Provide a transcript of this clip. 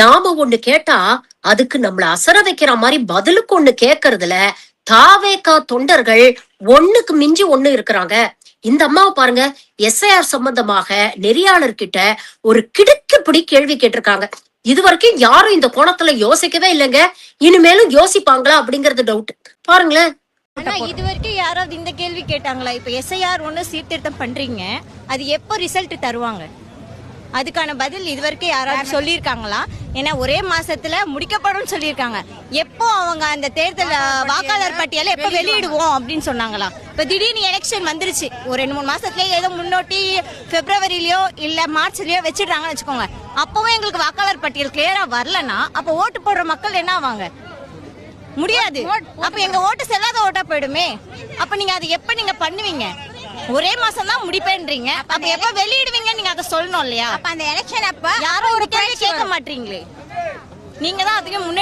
நாம ஒண்ணு கேட்டா அதுக்கு நம்மள அசர வைக்கிற மாதிரி பதிலுக்கு ஒண்ணு கேக்குறதுல தாவேகா தொண்டர்கள் ஒண்ணுக்கு மிஞ்சி ஒண்ணு இருக்கிறாங்க. இந்த அம்மாவை பாருங்க எஸ்ஐஆர் சம்பந்தமாக நெறியாளர் கிட்ட ஒரு கிடுக்குப்பிடி கேள்வி கேட்டிருக்காங்க. இது வரைக்கும் யாரும் இந்த கோணத்துல யோசிக்கவே இல்லைங்க. இனிமேலும் யோசிப்பாங்களா அப்படிங்கறது டவுட் பாருங்களேன். ஆனா இது வரைக்கும் யாராவது இந்த கேள்வி கேட்டாங்களா? இப்ப எஸ்ஐஆர் ஒண்ணு சீர்திருத்தம் பண்றீங்க. அது எப்போ ரிசல்ட் தருவாங்க? அதுக்கான பதில் இது வரைக்கும் யாராவது சொல்லியிருக்காங்களா? ஏன்னா ஒரே மாசத்துல முடிக்கப்படும் சொல்லியிருக்காங்க. எப்போ அவங்க அந்த தேர்தல் வாக்காளர் பட்டியலை எப்போ வெளியிடுவோம் அப்படின்னு சொன்னாங்களா? இப்ப திடீர்னு எலெக்ஷன் வந்துருச்சு. ஒரு ரெண்டு மூணு மாசத்துலயே ஏதோ முன்னோட்டி பிப்ரவரிலயோ இல்ல மார்ச்லயோ வச்சிடுறாங்கன்னு வச்சுக்கோங்க. அப்பவும் எங்களுக்கு வாக்காளர் பட்டியல் கிளியரா வரலன்னா அப்ப ஓட்டு போடுற மக்கள் என்ன ஆவாங்க? முடியாது. அப்ப எங்க ஓட்டு செல்லாத ஓட்டா போயிடுமே. அப்ப நீங்க அது எப்ப நீங்க பண்ணுவீங்க? ஒரே மாசம் தான் முடிப்பேன்றீங்க. அப்ப எப்ப வெளியிடுவீங்க நீங்க அதை சொல்லணும் இல்லையா? அப்ப அந்த எலெக்ஷன் அப்ப யாரும் ஒரு கேள்வி மாட்டீங்களே? நீங்க தான் அதுக்கு முன்னாடி